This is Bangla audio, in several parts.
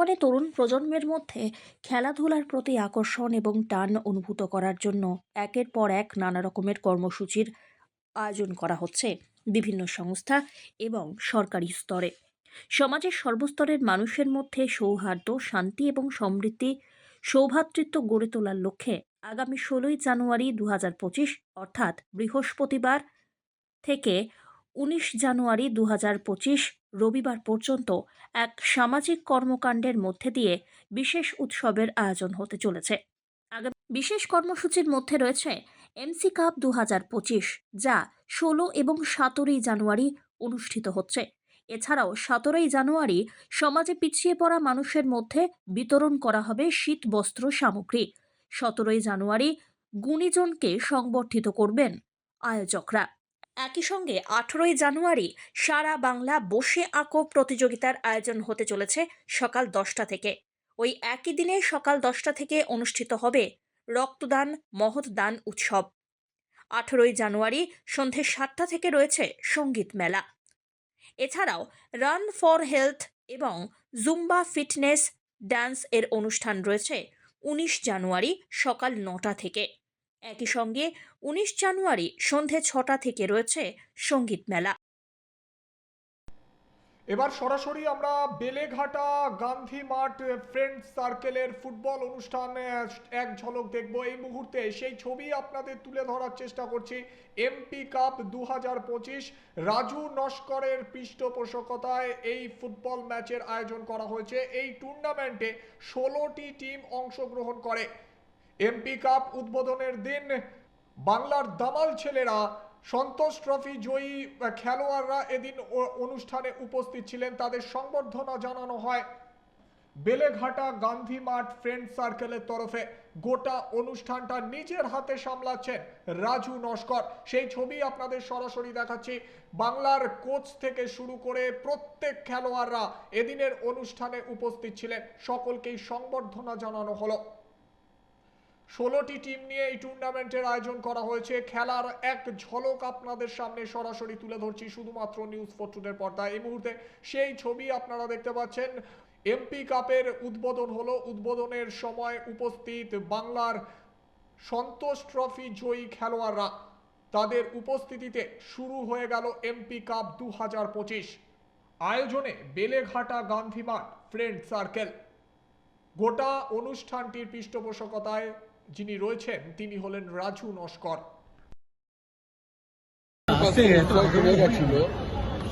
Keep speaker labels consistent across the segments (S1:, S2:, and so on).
S1: বর্তমানে তরুণ প্রজন্মের মধ্যে খেলাধুলার প্রতি আকর্ষণ এবং টান অনুভূত করার জন্য একের পর এক নানা রকমের কর্মসূচির আয়োজন করা হচ্ছে বিভিন্ন সংস্থা এবং সরকারি স্তরে। সমাজের সর্বস্তরের মানুষের মধ্যে সৌহার্দ্য, শান্তি এবং সমৃদ্ধি সৌভ্রাতৃত্ব গড়ে তোলার লক্ষ্যে আগামী ষোলোই জানুয়ারি দু হাজার পঁচিশ, অর্থাৎ বৃহস্পতিবার থেকে উনিশ জানুয়ারি দু হাজার পঁচিশ রবিবার পর্যন্ত এক সামাজিক কর্মকাণ্ডের মধ্যে দিয়ে বিশেষ উৎসবের আয়োজন হতে চলেছে। আগামী বিশেষ কর্মসূচির মধ্যে রয়েছে এমসি কাপ দু হাজার পঁচিশ, যা ষোলো এবং সতেরোই জানুয়ারি অনুষ্ঠিত হচ্ছে। এছাড়াও সতেরোই জানুয়ারি সমাজে পিছিয়ে পড়া মানুষের মধ্যে বিতরণ করা হবে শীত বস্ত্র সামগ্রী। সতেরোই জানুয়ারি গুণীজনকে সংবর্ধিত করবেন আয়োজকরা। একই সঙ্গে আঠেরোই জানুয়ারি সারা বাংলা বসে আঁকো প্রতিযোগিতার আয়োজন হতে চলেছে সকাল দশটা থেকে। ওই একই দিনে সকাল দশটা থেকে অনুষ্ঠিত হবে রক্তদান মহৎ দান উৎসব। আঠেরোই জানুয়ারি সন্ধে সাতটা থেকে রয়েছে সংগীত মেলা। এছাড়াও রান ফর হেলথ এবং জুম্বা ফিটনেস ড্যান্স এর অনুষ্ঠান রয়েছে উনিশ জানুয়ারি সকাল নটা থেকে। একই সঙ্গে উনিশ জানুয়ারি সন্ধে ছটা থেকে রয়েছে সংগীত মেলা।
S2: এবার সরাসরি আমরা বেলেঘাটা গান্ধী মাঠ ফ্রেন্ড সার্কেলের ফুটবল অনুষ্ঠানে, এক ঝলক দেখব এই মুহূর্তে। সেই ছবি আপনাদের তুলে ধরার চেষ্টা করছি। এমপি কাপ দু হাজার পঁচিশ, রাজু নস্করের পৃষ্ঠপোষকতায় এই ফুটবল ম্যাচের আয়োজন করা হয়েছে। এই টুর্নামেন্টে ষোলোটি টিম অংশগ্রহণ করে। এমপি কাপ উদ্বোধনের দিন বাংলার দামাল ছেলেরা সন্তোষ ট্রফি জয়ী খেলোয়াড়রা এদিন অনুষ্ঠানে উপস্থিত ছিলেন। তাদের সংবর্ধনা জানানো হয় বেলেঘাটা গান্ধী মাঠ ফ্রেন্ড সার্কেলের তরফে। গোটা অনুষ্ঠানটা নিজের হাতে সামলাচ্ছেন রাজু নস্কর। সেই ছবি আপনাদের সরাসরি দেখাচ্ছি। বাংলার কোচ থেকে শুরু করে প্রত্যেক খেলোয়াড়রা এদিনের অনুষ্ঠানে উপস্থিত ছিলেন। সকলকেই সংবর্ধনা জানানো হলো। ষোলোটি টিম নিয়ে এই টুর্নামেন্টের আয়োজন করা হয়েছে। খেলার এক ঝলক আপনাদের সামনে সরাসরি তুলে ধরছি শুধুমাত্র নিউজ ফোরটুনের পর্দায়। এই মুহূর্তে সেই ছবি আপনারা দেখতে পাচ্ছেন। এমপি কাপের উদ্বোধন হলো। উদ্বোধনের সময় উপস্থিত বাংলার সন্তোষ ট্রফি জয়ী খেলোয়াড়রা। তাদের উপস্থিতিতে শুরু হয়ে গেল এমপি কাপ দু হাজার পঁচিশ। আয়োজনে বেলেঘাটা গান্ধী মাঠ ফ্রেন্ড সার্কেল গোটা অনুষ্ঠানটির পৃষ্ঠপোষকতায় যিনি রয়েছেন, তিনি হলেন রাজু নস্কর।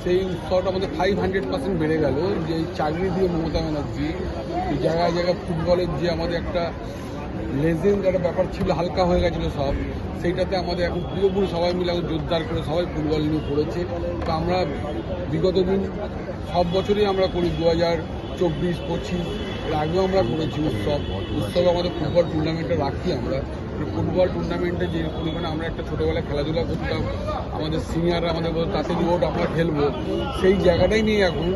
S3: সেই উৎসবটা আমাদের ফাইভ হান্ড্রেড পার্সেন্ট বেড়ে গেল, যে চাকরি দিয়ে মমতা ব্যানার্জি জায়গায় জায়গায় ফুটবলের যে আমাদের একটা লেজেন্ড একটা ব্যাপার ছিল, হালকা হয়ে গেছিল সব, সেইটাতে আমাদের এখন পুরোপুরি সবাই মিলে এখন জোরদার করে সবাই ফুটবল নিয়ে পড়েছে। তো আমরা বিগত দিন, সব বছরই আমরা করি দু হাজার চব্বিশ, পঁচিশ, এর আগেও আমরা করেছি উৎসব। উৎসব আমাদের ফুটবল টুর্নামেন্টে রাখি আমরা। ফুটবল টুর্নামেন্টে যে পরিমাণে আমরা একটা ছোটোবেলায় খেলাধুলা করতাম, আমাদের সিনিয়ররা আমাদের বলতো, তাতে রোড আমরা খেলব। সেই জায়গাটাই নিয়ে এখন।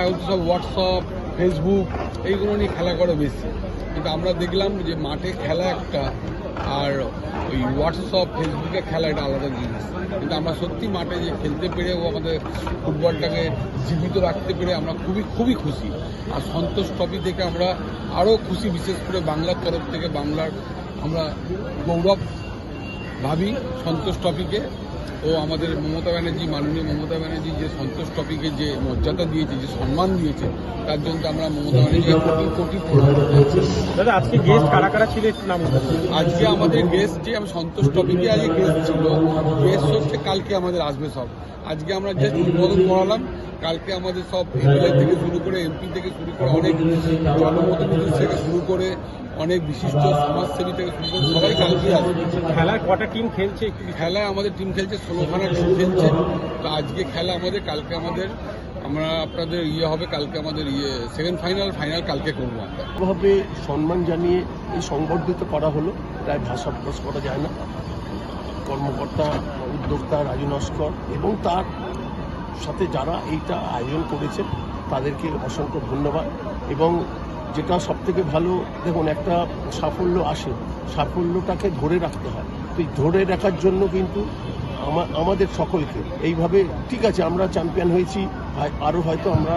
S3: এখন সব হোয়াটসঅ্যাপ ফেসবুক এইগুলো নিয়ে খেলা করে বেশি। কিন্তু আমরা দেখলাম যে মাঠে খেলা একটা, আর ওই হোয়াটসঅ্যাপ ফেসবুকে খেলা এটা আলাদা জিনিস। কিন্তু আমরা সত্যি মাঠে যে খেলতে পেরে ও আমাদের ফুটবলটাকে জীবিত রাখতে পেরে আমরা খুবই খুবই খুশি। আর সন্তোষ ট্রফি থেকে আমরা আরও খুশি, বিশেষ করে বাংলার তরফ থেকে বাংলার আমরা গৌরব ভাবি সন্তোষ ট্রফিকে ও আমাদের মমতা ব্যানার্জি মাননীয় মমতা ব্যানার্জি যে সন্তোষ ট্রফিকে যে মর্যাদা দিয়েছে যে সম্মান দিয়েছে তার জন্য আমরা মমতা ব্যানার্জি কোটি কোটি
S4: দাদা আজকে গেস্ট কারা কারা ছিল নাম
S3: আজকে আমাদের গেস্ট যে আমি সন্তোষ টপিকে আজকে গেস্ট ছিল গেস্ট হচ্ছে কালকে আমাদের আসবে সব। আজকে আমরা যে উদ্বোধন করালাম কালকে আমাদের সব এমএলএ থেকে শুরু করে এমপি থেকে শুরু করে অনেক জনপ্রতিনিধি থেকে শুরু করে অনেক বিশিষ্ট সমাজসেবী থেকে শুরু করে সবাই কালকে আসবে।
S4: খেলার কটা টিম খেলছে একটু
S3: খেলায় আমাদের টিম খেলছে ষোলোখানা টিম খেলছে তো আজকে খেলা আমাদের, কালকে আমাদের, আমরা আপনাদের ইয়ে হবে, কালকে আমাদের ইয়ে সেকেন্ড ফাইনাল ফাইনাল কালকে করব আমরা।
S5: সম্মান জানিয়ে এই সংবর্ধিত করা হলো, প্রায় ভাষা প্রকাশ করা যায় না। কর্মকর্তা, উদ্যোক্তা রাজু নস্কর এবং তার সাথে যারা এইটা আয়োজন করেছে, তাদেরকে অসংখ্য ধন্যবাদ। এবং যেটা সব থেকে ভালো, দেখুন, একটা সাফল্য আসে, সাফল্যটাকে ধরে রাখতে হয়। তো ধরে রাখার জন্য কিন্তু আমাদের সকলকে। এইভাবে ঠিক আছে, আমরা চ্যাম্পিয়ন হয়েছি আরও হয়তো আমরা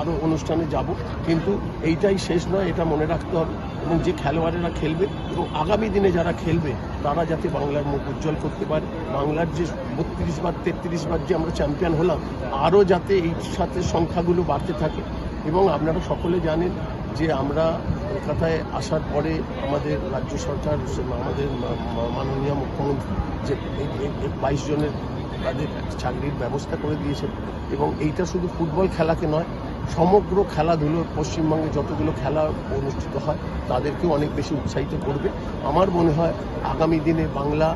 S5: আরও অনুষ্ঠানে যাব, কিন্তু এইটাই শেষ নয়, এটা মনে রাখতে হবে। এবং যে খেলোয়াড়েরা খেলবে, এবং আগামী দিনে যারা খেলবে, তারা যাতে বাংলার মুখ উজ্জ্বল করতে পারে। বাংলার যে বত্রিশ বার, তেত্রিশ বার যে আমরা চ্যাম্পিয়ন হলাম আরও যাতে এই সাথে সংখ্যাগুলো বাড়তে থাকে। এবং আপনারা সকলে জানেন যে আমরা কলকাতায় আসার পরে আমাদের রাজ্য সরকার আমাদের মাননীয় মুখ্যমন্ত্রী যে বাইশ জনের তাদের চাকরির ব্যবস্থা করে দিয়েছে এবং এইটা শুধু ফুটবল খেলাকে নয়, সমগ্র খেলাধুলোর পশ্চিমবঙ্গে যতগুলো খেলা অনুষ্ঠিত হয় তাদেরকেও অনেক বেশি উৎসাহিত করবে। আমার মনে হয় আগামী দিনে বাংলা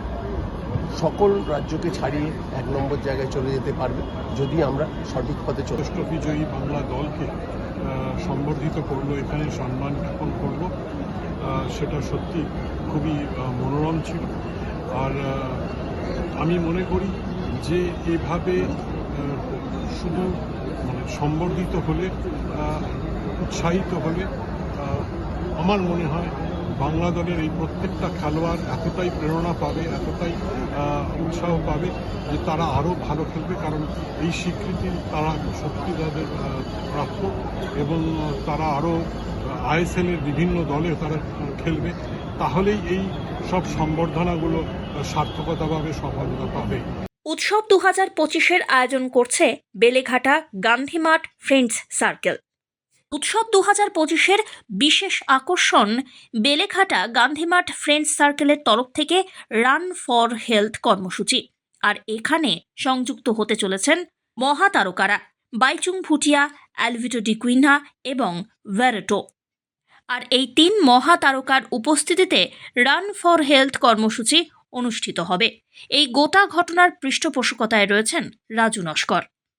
S5: সকল রাজ্যকে ছাড়িয়ে এক নম্বর জায়গায় চলে যেতে পারবে, যদি আমরা সঠিক পথে চলে।
S6: বিজয়ী বাংলা দলকে সম্বর্ধিত করল, এখানে সম্মান জ্ঞাপন করল সেটা সত্যি খুবই মনোরম ছিল। আর আমি মনে করি যে এভাবে শুধু মানে সম্বর্ধিত হলে উৎসাহিত হলে আমার মনে হয় বাংলা দলের এই প্রত্যেকটা খেলোয়াড় এতটাই প্রেরণা পাবে, এতটাই উৎসাহ পাবে যে তারা আরও ভালো খেলবে। কারণ এই স্বীকৃতি তারা সত্যি তাদের প্রাপ্য এবং তারা আরও আইএসএল এর বিভিন্ন দলে তারা খেলবে। তাহলেই এই সব সম্বর্ধনাগুলো সার্থকতাভাবে সফলতা পাবে।
S1: উৎসব দু হাজার পঁচিশের আয়োজন করছে বেলেঘাটা গান্ধীমাঠ ফ্রেন্ডস সার্কেল। উৎসব দু হাজার পঁচিশের বিশেষ আকর্ষণ বেলেঘাটা গান্ধীমাঠ ফ্রেন্ডস সার্কেলের তরফ থেকে রান ফর হেলথ কর্মসূচি। আর এখানে সংযুক্ত হতে চলেছেন মহাতারকারা বাইচুং ভুটিয়া, অ্যালভিটো ডিকুইনা এবং ভ্যারেটো। আর এই তিন মহাতারকার উপস্থিতিতে রান ফর হেলথ কর্মসূচি অনুষ্ঠিত হবে। এই গোটা ঘটনার পৃষ্ঠপোষকতায় রয়েছেন রাজু নস্কর।